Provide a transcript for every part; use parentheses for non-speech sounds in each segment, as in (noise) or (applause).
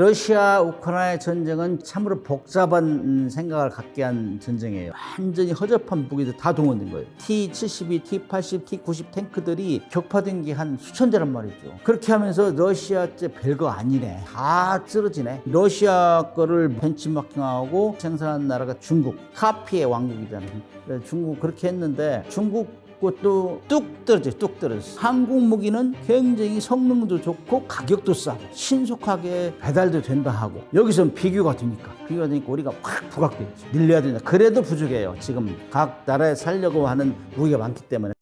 러시아 우크라이나 전쟁은 참으로 복잡한 음, 생각을 갖게 한 전쟁이에요. 완전히 허접한 무기들 다 동원된 거예요. T-72, T-80, T-90 탱크들이 격파된 게 한 수천 대란 말이죠. 그렇게 하면서 러시아제 별거 아니네. 다 쓰러지네. 러시아 거를 벤치마킹하고 생산한 나라가 중국. 카피의 왕국이잖아요. 중국 그렇게 했는데 중국 것도 뚝 떨어져, 뚝 떨어져. 한국 무기는 굉장히 성능도 좋고 가격도 싸고 신속하게 배달도 된다 하고 여기선 비교가 되니까 비교가 되니까 우리가 확 부각됐죠. 늘려야 된다. 그래도 부족해요. 지금 각 나라에 살려고 하는 무기가 많기 때문에.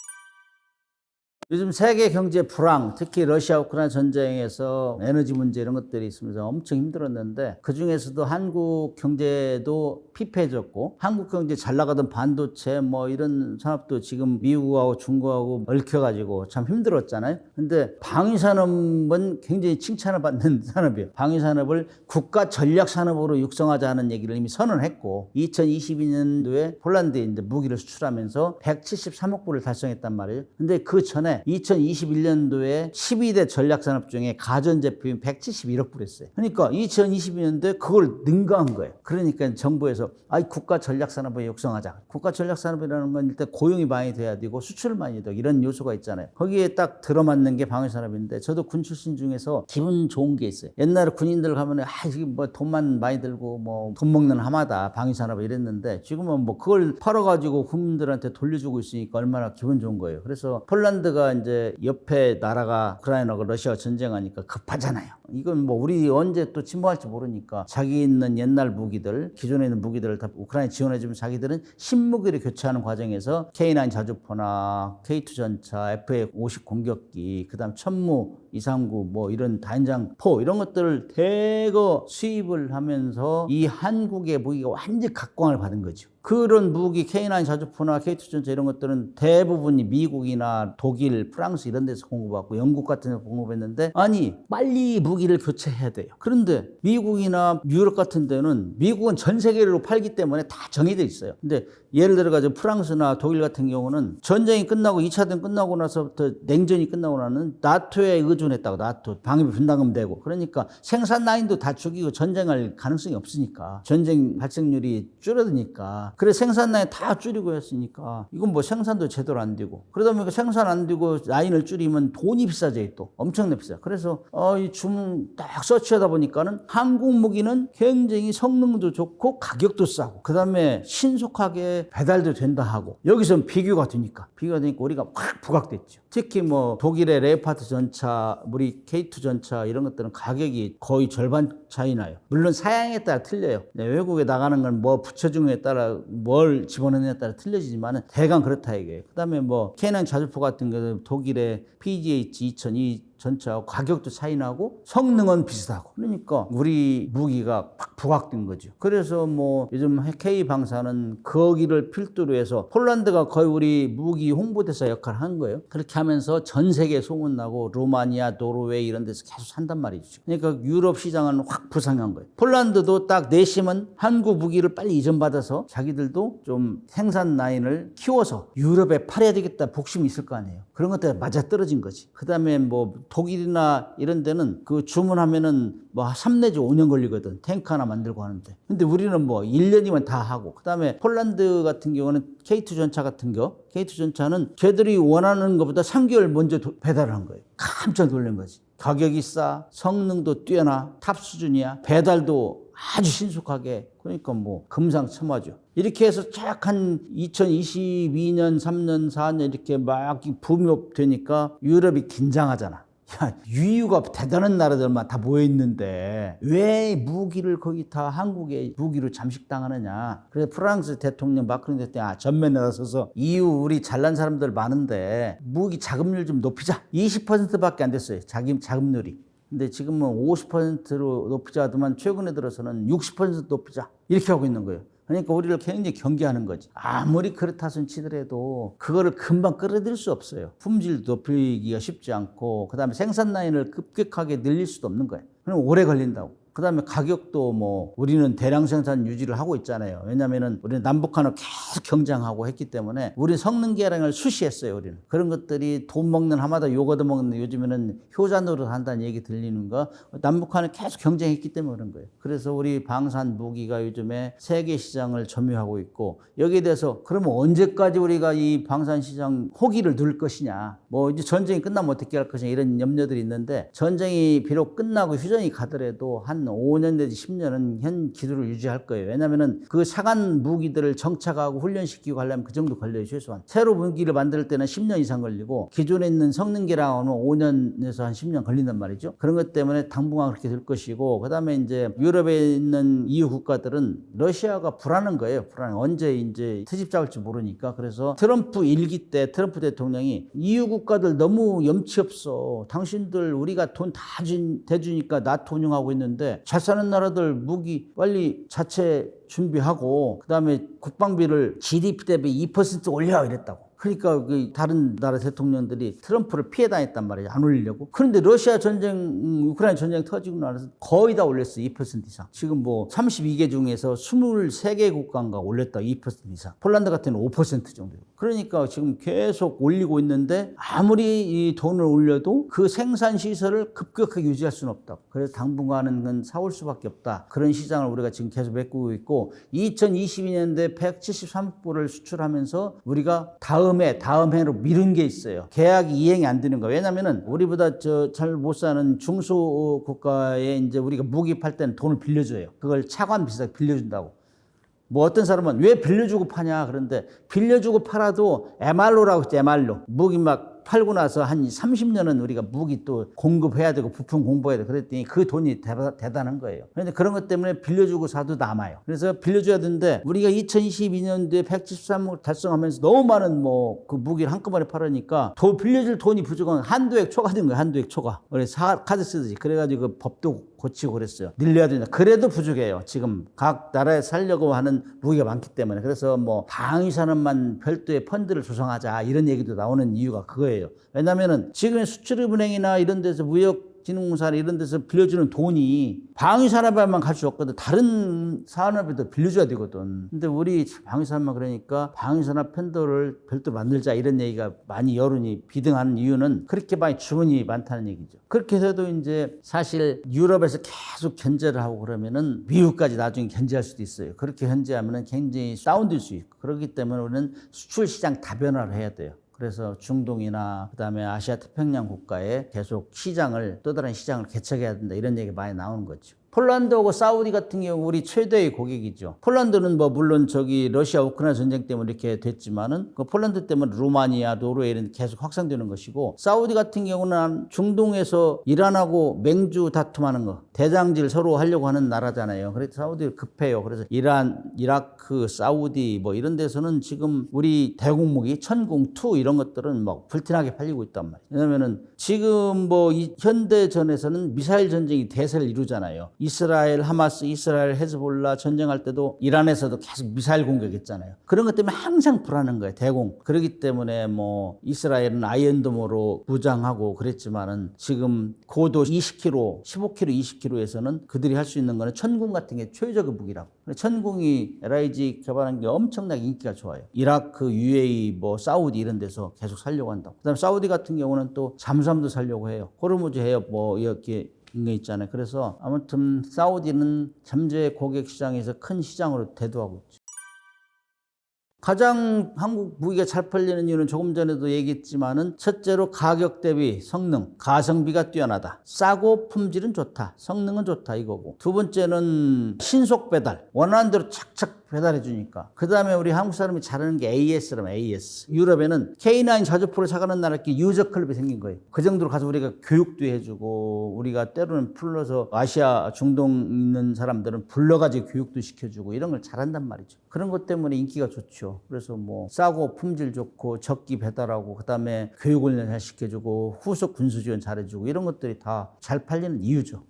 요즘 세계 경제 불황, 특히 러시아 우크라이나 전쟁에서 에너지 문제 이런 것들이 있으면서 엄청 힘들었는데 그 중에서도 한국 경제도 피폐해졌고 한국 경제 잘 나가던 반도체 뭐 이런 산업도 지금 미국하고 중국하고 얽혀가지고 참 힘들었잖아요. 근데 방위산업은 굉장히 칭찬을 받는 (laughs) 산업이에요. 방위산업을 국가 전략 산업으로 육성하자는 얘기를 이미 선언했고 2022년도에 폴란드에 이제 무기를 수출하면서 173억 불을 달성했단 말이에요. 근데 그 전에 2021년도에 12대 전략 산업 중에 가전제품이 171억 불이었어요. 그러니까 2022년도에 그걸 능가한 거예요. 그러니까 정부에서 아이 국가 전략 산업을 육성하자. 국가 전략 산업이라는 건 일단 고용이 많이 돼야 되고 수출 많이 되고 이런 요소가 있잖아요. 거기에 딱 들어맞는 게 방위 산업인데 저도 군 출신 중에서 기분 좋은 게 있어요. 옛날에 군인들 가면 아 이게 뭐 돈만 많이 들고 뭐 돈 먹는 하마다 방위 산업 이랬는데 지금은 뭐 그걸 팔아 가지고 국민들한테 돌려주고 있으니까 얼마나 기분 좋은 거예요. 그래서 폴란드가 이제 옆에 나라가 우크라이나가 러시아가 전쟁하니까 급하잖아요. 이건 뭐 우리 언제 또 침범할지 모르니까 자기 있는 옛날 무기들 기존에 있는 무기들을 다 우크라이나 지원해주면 자기들은 신무기를 교체하는 과정에서 K9 자주포나 K2 전차, FA50 공격기, 그다음 천무 239뭐 이런 다연장 포 이런 것들을 대거 수입을 하면서 이 한국의 무기가 완전 각광을 받은 거죠. 그런 무기 K9 자주포나 K2 전차 이런 것들은 대부분이 미국이나 독일, 프랑스 이런 데서 공급받고 영국 같은 데서 공급했는데 아니 빨리 무기 를 교체해야 돼요. 그런데 미국이나 유럽 같은 데는 미국은 전 세계로 팔기 때문에 다 정해져 있어요. 근데 예를 들어 가지고 프랑스나 독일 같은 경우는 전쟁이 끝나고 2차 대전 끝나고 나서부터 냉전이 끝나고 나는 나토에 의존했다고 나토. 방위비 분담금 되고. 그러니까 생산 라인도 다 죽이고 전쟁할 가능성이 없으니까. 전쟁 발생률이 줄어드니까. 그래 생산 라인 다 줄이고 했으니까 이건 뭐 생산도 제대로 안 되고. 그러다 보니까 생산 안 되고 라인을 줄이면 돈이 비싸져 또. 엄청나게 비싸. 그래서 어이 주문 딱 서치하다 보니까는 한국 무기는 굉장히 성능도 좋고 가격도 싸고 그 다음에 신속하게 배달도 된다 하고 여기선 비교가 되니까. 비교가 되니까 우리가 확 부각됐죠. 특히 뭐 독일의 레오파트 전차 우리 K2 전차 이런 것들은 가격이 거의 절반 차이 나요 물론 사양에 따라 틀려요 네, 외국에 나가는 건뭐 붙여주느냐에 따라 뭘 집어넣느냐에 따라 틀려지지만 대강 그렇다 이게 그다음에 뭐 K9 자주포 같은 경우는 독일의 PGH 2002 전차 가격도 차이 나고 성능은 비슷하고 그러니까 우리 무기가 팍 부각된 거죠. 그래서 뭐 요즘 K 방사는 거기를 필두로 해서 폴란드가 거의 우리 무기 홍보대사 역할을 한 거예요. 그렇게 하면서 전 세계 소문 나고 루마니아, 노르웨이 이런 데서 계속 산단 말이죠. 그러니까 유럽 시장은 확 부상한 거예요. 폴란드도 딱 내심은 한국 무기를 빨리 이전받아서 자기들도 좀 생산 라인을 키워서 유럽에 팔아야 되겠다 복심이 있을 거 아니에요. 그런 것들 맞아 떨어진 거지. 그 다음에 뭐 독일이나 이런 데는 그 주문하면은 뭐 3 내지 5년 걸리거든. 탱크 하나 만들고 하는데. 근데 우리는 뭐 1년이면 다 하고. 그 다음에 폴란드 같은 경우는 K2 전차 같은 겨. K2 전차는 걔들이 원하는 것보다 3개월 먼저 도- 배달을 한 거예요. 깜짝 놀란 거지. 가격이 싸, 성능도 뛰어나, 탑 수준이야, 배달도 아주 신속하게. 그러니까 뭐 금상첨화죠. 이렇게 해서 쫙 한 2022년, 3년, 4년 이렇게 막 붐이 되니까 유럽이 긴장하잖아. 야, 유유가 대단한 나라들만 다 모여 있는데 왜 무기를 거기 다 한국에 무기로 잠식당하느냐. 그래서 프랑스 대통령 마크롱 대통령 아, 전면에 나서서 EU 우리 잘난 사람들 많은데 무기 자금률 좀 높이자. 20%밖에 안 됐어요. 자기 자금률이. 근데 지금은 50%로 높이자 하더만 최근에 들어서는 60% 높이자. 이렇게 하고 있는 거예요. 그러니까 우리를 굉장히 경계하는 거지. 아무리 그렇다 손 치더라도 그거를 금방 끌어들일 수 없어요. 품질 높이기가 쉽지 않고 그다음에 생산 라인을 급격하게 늘릴 수도 없는 거예요. 그럼 오래 걸린다고. 그 다음에 가격도 뭐 우리는 대량 생산 유지를 하고 있잖아요. 왜냐면은 우리는 남북한을 계속 경쟁하고 했기 때문에 우리는 성능 개량을 수시했어요. 우리는 그런 것들이 돈 먹는 하마다 욕 얻어 먹는 요즘에는 효자 노릇 한다는 얘기 들리는 거 남북한을 계속 경쟁했기 때문에 그런 거예요. 그래서 우리 방산 무기가 요즘에 세계 시장을 점유하고 있고 여기에 대해서 그러면 언제까지 우리가 이 방산 시장 호기를 누릴 것이냐 뭐 이제 전쟁이 끝나면 어떻게 할 것이냐 이런 염려들이 있는데 전쟁이 비록 끝나고 휴전이 가더라도 한 5년 내지 10년은 현 기술을 유지할 거예요. 왜냐면은 그 사간 무기들을 정착하고 훈련시키고 하려면 그 정도 걸려요, 최소한. 새로 무기를 만들 때는 10년 이상 걸리고 기존에 있는 성능 개량하면 5년에서 한 10년 걸린단 말이죠. 그런 것 때문에 당분간 그렇게 될 것이고 그다음에 이제 유럽에 있는 EU 국가들은 러시아가 불안한 거예요. 불안. 언제 이제 트집 잡을지 모르니까 그래서 트럼프 일기 때 트럼프 대통령이 EU 국가들 너무 염치 없어. 당신들 우리가 돈 다 대주니까 나토 운영하고 있는데 잘 사는 나라들 무기 빨리 자체 준비하고 그다음에 국방비를 GDP 대비 2% 올려 이랬다고. 그러니까 그 다른 나라 대통령들이 트럼프를 피해 다녔단 말이에요. 안 올리려고. 그런데 러시아 전쟁, 음, 우크라이나 전쟁 터지고 나서 거의 다 올렸어요. 2% 이상. 지금 뭐 32개 중에서 23개 국가가 올렸다. 2% 이상. 폴란드 같은 경우는 5% 정도. 그러니까 지금 계속 올리고 있는데 아무리 이 돈을 올려도 그 생산 시설을 급격하게 유지할 수는 없다고. 그래서 당분간은 그건 사올 수밖에 없다. 그런 시장을 우리가 지금 계속 메꾸고 있고 2022년대 173불을 수출하면서 우리가 다음 에 다음 해로 미룬 게 있어요. 계약이 이행이 안 되는 거예요. 왜냐면은 우리보다 저 잘 못 사는 중소 국가에 이제 우리가 무기 팔 때는 돈을 빌려줘요. 그걸 차관 비싸게 빌려준다고. 뭐 어떤 사람은 왜 빌려주고 파냐 그런데 빌려주고 팔아도 MR로라고 했죠 MR로 무기 막 팔고 나서 한 30년은 우리가 무기 또 공급해야 되고 부품 공부해야 되고 그랬더니 그 돈이 대단한 거예요. 그런데 그런 것 때문에 빌려주고 사도 남아요. 그래서 빌려줘야 되는데 우리가 2022년도에 173억 달성하면서 너무 많은 뭐 그 무기를 한꺼번에 팔으니까 돈 빌려줄 돈이 부족한 한도액 초과된 거예요. 한도액 초과. 그래서 카드 쓰듯이 그래가지고 그 법도 고치고 그랬어요. 늘려야 된다. 그래도 부족해요. 지금 각 나라에 살려고 하는 무기가 많기 때문에. 그래서 뭐 방위산업만 별도의 펀드를 조성하자 이런 얘기도 나오는 이유가 그거예요. 왜냐면은 지금 수출입은행이나 이런 데서 무역 진흥공사 이런 데서 빌려주는 돈이 방위산업에만 갈 수 없거든. 다른 산업에도 빌려줘야 되거든. 근데 우리 방위산업만 그러니까 방위산업 펀드를 별도 만들자 이런 얘기가 많이 여론이 비등하는 이유는 그렇게 많이 주문이 많다는 얘기죠. 그렇게 해서도 이제 사실 유럽에서 계속 견제를 하고 그러면은 미국까지 나중에 견제할 수도 있어요. 그렇게 견제하면은 굉장히 다운될 수 있고 그렇기 때문에 우리는 수출 시장 다변화를 해야 돼요. 그래서 중동이나 그다음에 아시아 태평양 국가에 계속 시장을 또 다른 시장을 개척해야 된다 이런 얘기 많이 나오는 거죠. 폴란드하고 사우디 같은 경우 우리 최대의 고객이죠. 폴란드는 뭐 물론 저기 러시아 우크라이나 전쟁 때문에 이렇게 됐지만은 그 폴란드 때문에 루마니아, 노르웨이 데 계속 확산되는 것이고 사우디 같은 경우는 중동에서 이란하고 맹주 다툼하는 거 대장질 서로 하려고 하는 나라잖아요. 그래서 사우디 급해요. 그래서 이란, 이라크, 사우디 뭐 이런 데서는 지금 우리 대공무기 천공2 이런 것들은 막 불티나게 팔리고 있단 말이에요. 왜냐면은 지금 뭐이 현대전에서는 미사일 전쟁이 대세를 이루잖아요. 이스라엘 하마스, 이스라엘 헤즈볼라 전쟁할 때도 이란에서도 계속 미사일 공격했잖아요. 그런 것 때문에 항상 불안한 거예요. 대공. 그렇기 때문에 뭐 이스라엘은 아이언도모로 무장하고 그랬지만은 지금 고도 20km, 15km, 20km에서는 그들이 할 수 있는 거는 천궁 같은 게 최적의 무기라고. 천궁이 LIG 개발한 게 엄청나게 인기가 좋아요. 이라크, UAE, 뭐 사우디 이런 데서 계속 살려고 한다고. 그다음 사우디 같은 경우는 또 잠수함도 살려고 해요. 호르무즈 해협 뭐 이렇게 거 있잖아요. 그래서 아무튼 사우디는 잠재 고객 시장에서 큰 시장으로 대두하고 있죠. 가장 한국 무기가 잘 팔리는 이유는 조금 전에도 얘기했지만은 첫째로 가격 대비 성능, 가성비가 뛰어나다. 싸고 품질은 좋다. 성능은 좋다 이거고. 두 번째는 신속 배달. 원하는 대로 착착 배달해 주니까. 그 다음에 우리 한국 사람이 잘하는 게 AS라면 AS. 유럽에는 K9 자주포를 사가는 나라 이렇게 유저 클럽이 생긴 거예요. 그 정도로 가서 우리가 교육도 해주고 우리가 때로는 불러서 아시아 중동 있는 사람들은 불러가지고 교육도 시켜주고 이런 걸 잘한단 말이죠. 그런 것 때문에 인기가 좋죠. 그래서 뭐 싸고 품질 좋고 적기 배달하고 그 다음에 교육 훈련 잘 시켜주고 후속 군수 지원 잘해주고 이런 것들이 다 잘 팔리는 이유죠.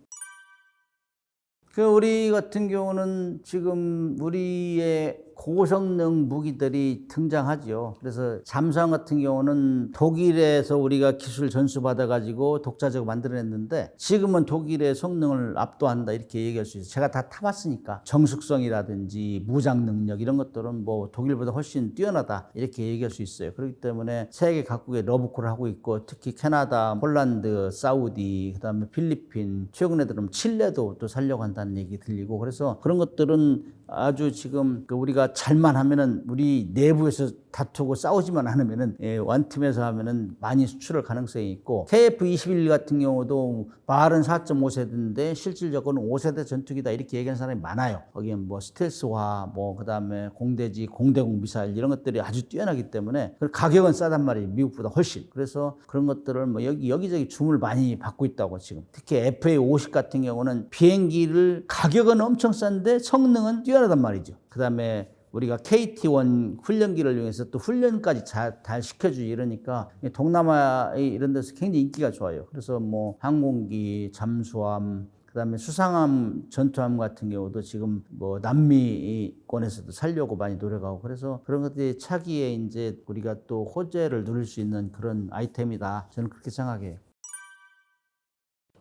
그 우리 같은 경우는 지금 우리의 고성능 무기들이 등장하죠. 그래서 잠수함 같은 경우는 독일에서 우리가 기술 전수 받아가지고 독자적으로 만들어냈는데 지금은 독일의 성능을 압도한다 이렇게 얘기할 수 있어요. 제가 다 타봤으니까 정숙성이라든지 무장 능력 이런 것들은 뭐 독일보다 훨씬 뛰어나다 이렇게 얘기할 수 있어요. 그렇기 때문에 세계 각국에 러브콜을 하고 있고 특히 캐나다, 폴란드, 사우디, 그다음에 필리핀, 최근에 들으면 칠레도 또 살려고 한다는 얘기 들리고 그래서 그런 것들은 아주 지금 그 우리가 잘만 하면은 우리 내부에서 다투고 싸우지만 않으면은 예, 원팀에서 하면은 많이 수출할 가능성이 있고 KF-21 같은 경우도 말은 4.5세대인데 실질적으로는 5세대 전투기다 이렇게 얘기하는 사람이 많아요. 거기에 뭐 스텔스화, 뭐 그다음에 공대지, 공대공 미사일 이런 것들이 아주 뛰어나기 때문에 그 가격은 싸단 말이에요. 미국보다 훨씬. 그래서 그런 것들을 뭐 여기 여기저기 주문을 많이 받고 있다고 지금. 특히 FA50 같은 경우는 비행기를 가격은 엄청 싼데 성능은 뛰어 나단 말이죠. 그 다음에 우리가 KT1 훈련기를 이용해서 또 훈련까지 잘, 잘 시켜주지 이러니까 동남아 이런 데서 굉장히 인기가 좋아요. 그래서 뭐 항공기, 잠수함, 그다음에 수상함, 전투함 같은 경우도 지금 뭐 남미권에서도 살려고 많이 노력하고 그래서 그런 것들이 차기에 이제 우리가 또 호재를 누릴 수 있는 그런 아이템이다. 저는 그렇게 생각해요.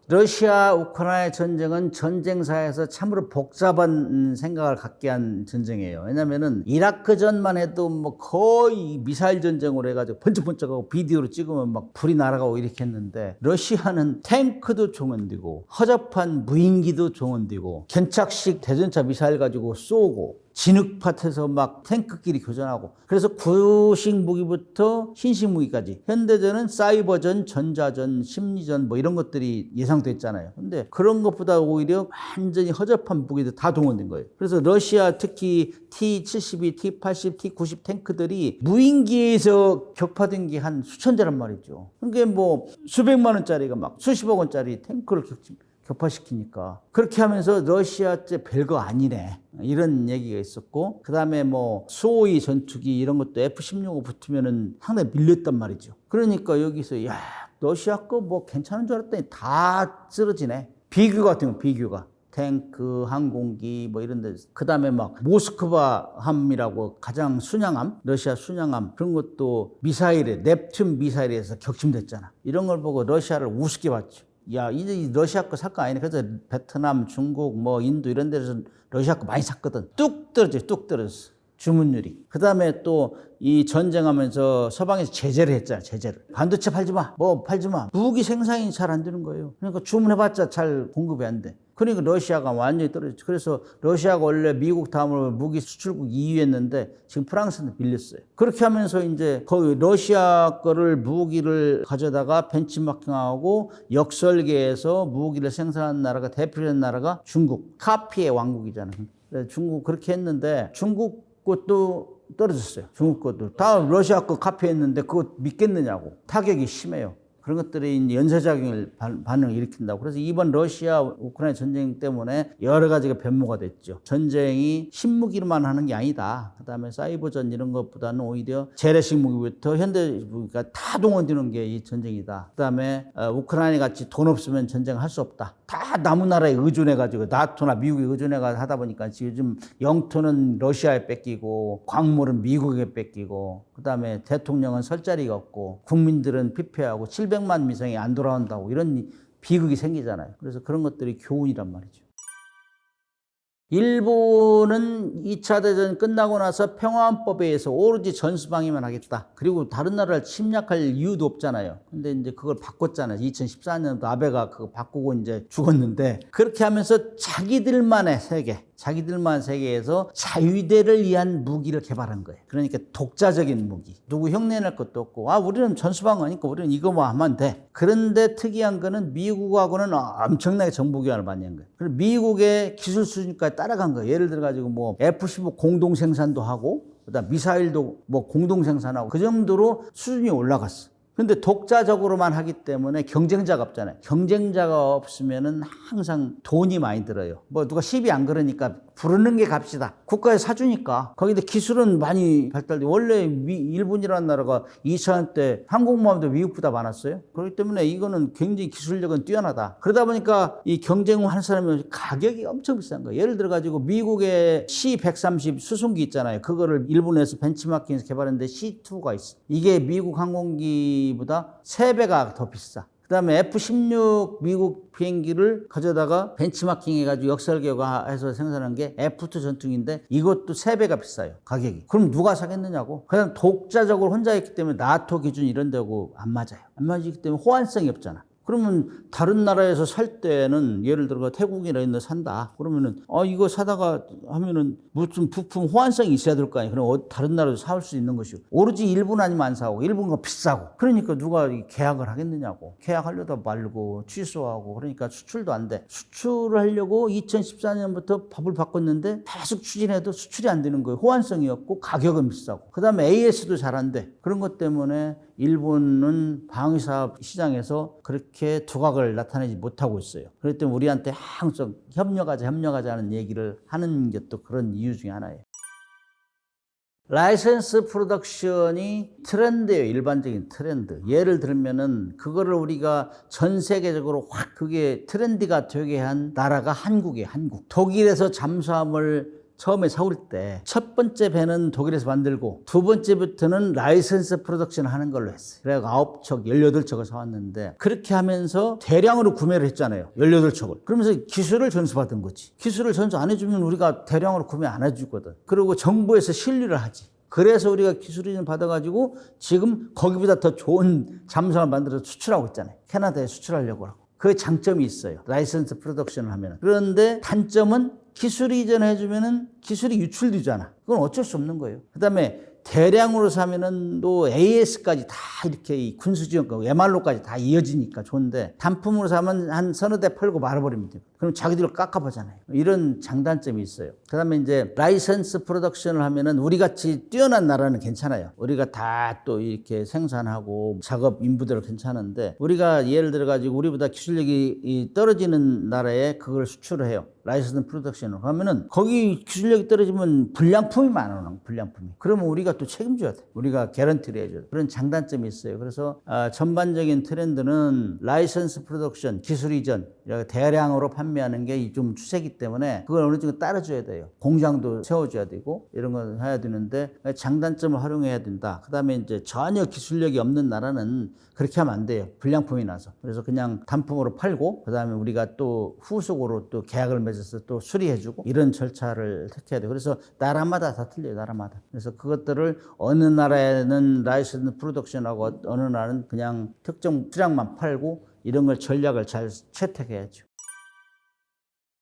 러시아 우크라이나 전쟁은 전쟁사에서 참으로 복잡한 생각을 갖게 한 전쟁이에요. 왜냐면은 이라크 전만 해도 뭐 거의 미사일 전쟁으로 해가지고 번쩍번쩍하고 비디오로 찍으면 막 불이 날아가고 이렇게 했는데 러시아는 탱크도 종원되고 허접한 무인기도 종원되고 견착식 대전차 미사일 가지고 쏘고 진흙밭에서 막 탱크끼리 교전하고 그래서 구식 무기부터 신식 무기까지 현대전은 사이버전, 전자전, 심리전 뭐 이런 것들이 예상됐잖아요. 근데 그런 것보다 오히려 완전히 허접한 무기들 다 동원된 거예요. 그래서 러시아 특히 T-72, T-80, T-90 탱크들이 무인기에서 격파된 게 한 수천 대란 말이죠. 그게 뭐 수백만 원짜리가 막 수십억 원짜리 탱크를 격침 격파시키니까. 그렇게 하면서 러시아제 별거 아니네. 이런 얘기가 있었고 그 다음에 뭐 수호이 전투기 이런 것도 F-16호 붙으면은 상당히 밀렸단 말이죠. 그러니까 여기서 야 러시아 거 뭐 괜찮은 줄 알았더니 다 쓰러지네. 비교 같은 거 비교가. 탱크, 항공기 뭐 이런 데. 그다음에 막 모스크바 함이라고 가장 순양함, 러시아 순양함 그런 것도 미사일에 넵튠 미사일에서 격침됐잖아. 이런 걸 보고 러시아를 우습게 봤죠. 야, 이제 이 러시아 거 살 거 아니네. 그래서 베트남, 중국, 뭐 인도 이런 데서 러시아 거 많이 샀거든. 뚝 떨어져, 뚝 떨어졌어. 주문율이. 그 다음에 또 이 전쟁하면서 서방에서 제재를 했잖아, 제재를. 반도체 팔지 마, 뭐 팔지 마. 무기 생산이 잘 안 되는 거예요. 그러니까 주문해봤자 잘 공급이 안 돼. 그러니까 러시아가 완전히 떨어졌죠. 그래서 러시아가 원래 미국 다음으로 무기 수출국 2위였는데 지금 프랑스는 밀렸어요. 그렇게 하면서 이제 거기 러시아 거를 무기를 가져다가 벤치마킹하고 역설계해서 무기를 생산하는 나라가 대표적인 나라가 중국. 카피의 왕국이잖아요. 중국 그렇게 했는데 중국 것도 떨어졌어요. 중국 것도. 다 러시아 거 카피했는데 그거 믿겠느냐고. 타격이 심해요. 그런 것들이 연쇄작용을 반- 반응을 일으킨다고. 그래서 이번 러시아 우크라이나 전쟁 때문에 여러 가지가 변모가 됐죠. 전쟁이 신무기로만 하는 게 아니다. 그다음에 사이버전 이런 것보다는 오히려 재래식 무기부터 현대 무기가 다 동원되는 게 이 전쟁이다. 그다음에 어, 우크라이나 같이 돈 없으면 전쟁을 할수 없다. 다 남은 나라에 의존해 가지고 나토나 미국에 의존해 가지고 하다 보니까 지금 영토는 러시아에 뺏기고 광물은 미국에 뺏기고 그 다음에 대통령은 설 자리가 없고 국민들은 피폐하고 700만 미성이 안 돌아온다고 이런 비극이 생기잖아요. 그래서 그런 것들이 교훈이란 말이죠. 일본은 2차 대전 끝나고 나서 평화헌법에 의해서 오로지 전수방위만 하겠다. 그리고 다른 나라를 침략할 이유도 없잖아요. 근데 이제 그걸 바꿨잖아요. 2014년도 아베가 그거 바꾸고 이제 죽었는데 그렇게 하면서 자기들만의 세계, 자기들만 세계에서 자유대를 위한 무기를 개발한 거예요. 그러니까 독자적인 무기. 누구 흉내낼 것도 없고, 아, 우리는 전수방어니까 우리는 이거만 하면 돼. 그런데 특이한 거는 미국하고는 엄청나게 정보교환을 많이 한 거예요. 그리고 미국의 기술 수준까지 따라간 거예요. 예를 들어가지고 뭐 F-15 공동 생산도 하고, 그다음 미사일도 뭐 공동 생산하고 그 정도로 수준이 올라갔어. 근데 독자적으로만 하기 때문에 경쟁자가 없잖아요. 경쟁자가 없으면은 항상 돈이 많이 들어요. 뭐 누가 시비 안 걸으니까 부르는 게 값이다. 국가에 사주니까. 거기다 기술은 많이 발달돼. 원래 미, 일본이라는 나라가 2차 때 항공모함도 미국보다 많았어요. 그렇기 때문에 이거는 굉장히 기술력은 뛰어나다. 그러다 보니까 이 경쟁하는 사람이 가격이 엄청 비싼 거예요. 예를 들어 가지고 미국의 C130 수송기 있잖아요. 그거를 일본에서 벤치마킹에서 개발했는데 C2가 있어. 이게 미국 항공기보다 3배가 더 비싸. 그 다음에 F-16 미국 비행기를 가져다가 벤치마킹 해가지고 역설계화해서 생산한 게 F2 전투기인데 이것도 3배가 비싸요. 가격이. 그럼 누가 사겠느냐고. 그냥 독자적으로 혼자 했기 때문에 나토 기준 이런 데고 안 맞아요. 안 맞기 때문에 호환성이 없잖아. 그러면 다른 나라에서 살 때는 예를 들어 태국이나 이런 데 산다. 그러면은 어 이거 사다가 하면은 무슨 부품 호환성이 있어야 될 거 아니에요. 그럼 어, 다른 나라에서 사올 수 있는 것이고 오로지 일본 아니면 안 사고 일본가 비싸고 그러니까 누가 이 계약을 하겠느냐고 계약하려다 말고 취소하고 그러니까 수출도 안 돼. 수출을 하려고 2014년부터 법을 바꿨는데 계속 추진해도 수출이 안 되는 거예요. 호환성이 없고 가격은 비싸고 그다음에 AS도 잘 안 돼. 그런 것 때문에 일본은 방위사업 시장에서 그렇게 두각을 나타내지 못하고 있어요. 그렇기 때문에 우리한테 항상 협력하자, 협력하자 하는 얘기를 하는 게 또 그런 이유 중에 하나예요. 라이센스 프로덕션이 트렌드예요. 일반적인 트렌드. 예를 들면은 그거를 우리가 전 세계적으로 확 그게 트렌드가 되게 한 나라가 한국이에요. 한국. 독일에서 잠수함을 처음에 사올 때 첫 번째 배는 독일에서 만들고 두 번째부터는 라이센스 프로덕션 하는 걸로 했어요. 그래서 아홉 척, 18척을 사왔는데 그렇게 하면서 대량으로 구매를 했잖아요. 18척을. 그러면서 기술을 전수받은 거지. 기술을 전수 안 해주면 우리가 대량으로 구매 안 해주거든. 그리고 정부에서 신뢰를 하지. 그래서 우리가 기술을 받아가지고 지금 거기보다 더 좋은 잠수함을 만들어서 수출하고 있잖아요. 캐나다에 수출하려고 하고. 그 장점이 있어요. 라이센스 프로덕션을 하면. 그런데 단점은 기술이 이전해 주면은 기술이 유출되잖아. 그건 어쩔 수 없는 거예요. 그 다음에 대량으로 사면은 또 AS까지 다 이렇게 이 군수지원과 MR로까지 다 이어지니까 좋은데 단품으로 사면 한 서너 대 팔고 말아버리면 돼요. 그럼 자기들 깎아보잖아요. 이런 장단점이 있어요. 그 다음에 이제 라이센스 프로덕션을 하면은 우리 같이 뛰어난 나라는 괜찮아요. 우리가 다 또 이렇게 생산하고 작업 인부들 괜찮은데 우리가 예를 들어 가지고 우리보다 기술력이 이 떨어지는 나라에 그걸 수출을 해요. 라이센스 프로덕션을 하면은 거기 기술력이 떨어지면 불량품이 많아 불량품이. 그러면 우리가 또 책임져야 돼. 우리가 개런티를 해줘야 돼. 그런 장단점이 있어요. 그래서 아, 전반적인 트렌드는 라이센스 프로덕션 기술 이전 대량으로 판매하는 게 좀 추세기 때문에 그걸 어느 정도 따라줘야 돼요. 공장도 세워줘야 되고 이런 걸 해야 되는데 장단점을 활용해야 된다. 그 다음에 이제 전혀 기술력이 없는 나라는 그렇게 하면 안 돼요. 불량품이 나서. 그래서 그냥 단품으로 팔고 그 다음에 우리가 또 후속으로 또 계약을 맺어서 또 수리해주고 이런 절차를 택해야 돼요. 그래서 나라마다 다 틀려요. 나라마다. 그래서 그것들을 어느 나라에는 라이센스 프로덕션하고 어느 나라는 그냥 특정 수량만 팔고 이런 걸 전략을 잘 채택해야죠.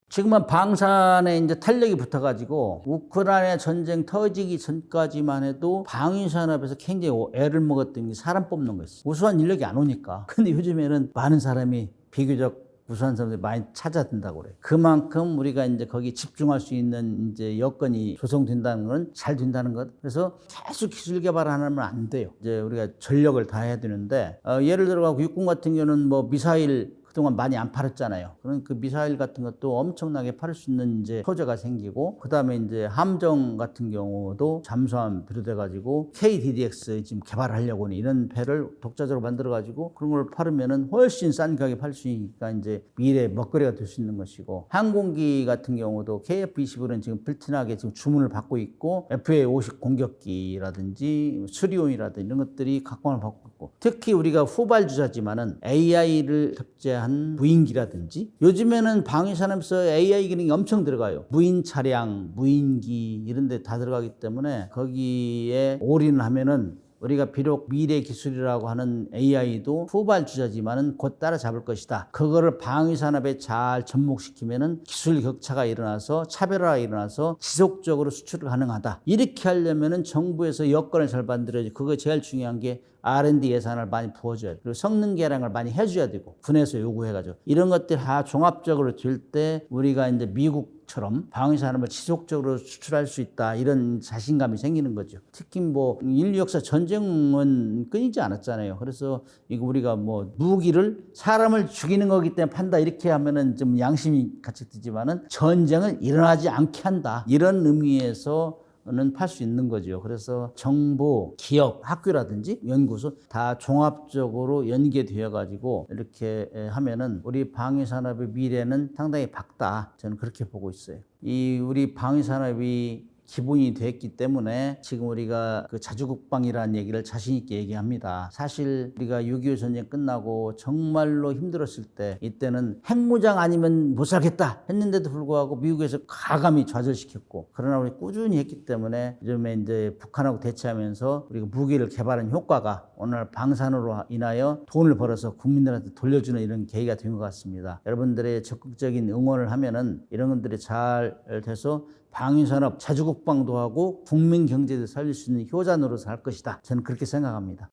지금은 방산에 이제 탄력이 붙어가지고 우크라이나 전쟁 터지기 전까지만 해도 방위 산업에서 굉장히 애를 먹었던 게 사람 뽑는 거였어요. 우수한 인력이 안 오니까. 근데 요즘에는 많은 사람이 비교적 우수한 사람들이 많이 찾아든다고 그래요. 그만큼 우리가 이제 거기 집중할 수 있는 이제 여건이 조성된다는 건 잘 된다는 것. 그래서 계속 기술 개발 안 하면 안 돼요. 이제 우리가 전력을 다 해야 되는데 어, 예를 들어 육군 같은 경우는 뭐 미사일 그동안 많이 안 팔았잖아요. 그런 그 미사일 같은 것도 엄청나게 팔 수 있는 이제 소재가 생기고, 그 다음에 이제 함정 같은 경우도 잠수함 비롯해 가지고 KDDX 지금 개발하려고 하는 이런 배를 독자적으로 만들어 가지고 그런 걸 팔으면은 훨씬 싼 가격에 팔 수 있으니까 이제 미래 먹거리가 될 수 있는 것이고, 항공기 같은 경우도 KF-21은 지금 불티나게 지금 주문을 받고 있고, FA-50 공격기라든지 수리온이라든지 이런 것들이 각광을 받고 있고, 특히 우리가 후발 주자지만은 AI를 탑재한 무인기라든지 요즘에는 방위산업에서 AI 기능이 엄청 들어가요. 무인 차량, 무인기 이런 데 다 들어가기 때문에 거기에 올인을 하면은 우리가 비록 미래 기술이라고 하는 AI도 후발 주자지만은 곧 따라잡을 것이다. 그거를 방위 산업에 잘 접목시키면은 기술 격차가 일어나서 차별화가 일어나서 지속적으로 수출이 가능하다. 이렇게 하려면은 정부에서 여건을 잘 만들어야지. 그거 제일 중요한 게 R&D 예산을 많이 부어줘야 돼. 그리고 성능 개량을 많이 해줘야 되고 군에서 요구해가지고 이런 것들 다 종합적으로 될 때 우리가 이제 미국 처럼 방위 산업을 지속적으로 수출할 수 있다 이런 자신감이 생기는 거죠. 특히 뭐 인류 역사 전쟁은 끊이지 않았잖아요. 그래서 이거 우리가 뭐 무기를 사람을 죽이는 거기 때문에 판다 이렇게 하면은 좀 양심이 같이 드지만은 전쟁을 일어나지 않게 한다 이런 의미에서 는 팔 수 있는 거죠. 그래서 정부, 기업, 학교라든지 연구소 다 종합적으로 연계되어 가지고 이렇게 에, 하면은 우리 방위 산업의 미래는 상당히 밝다. 저는 그렇게 보고 있어요. 이 우리 방위 산업이 기본이 됐기 때문에 지금 우리가 그 자주국방이라는 얘기를 자신 있게 얘기합니다. 사실 우리가 6.25 전쟁 끝나고 정말로 힘들었을 때 이때는 핵무장 아니면 못 살겠다 했는데도 불구하고 미국에서 가감히 좌절시켰고 그러나 우리 꾸준히 했기 때문에 요즘에 이제 북한하고 대치하면서 우리가 무기를 개발한 효과가 오늘 방산으로 인하여 돈을 벌어서 국민들한테 돌려주는 이런 계기가 된 것 같습니다. 여러분들의 적극적인 응원을 하면은 이런 것들이 잘 돼서 방위산업, 자주국방도 하고 국민 경제도 살릴 수 있는 효자 노릇을 할 것이다. 저는 그렇게 생각합니다.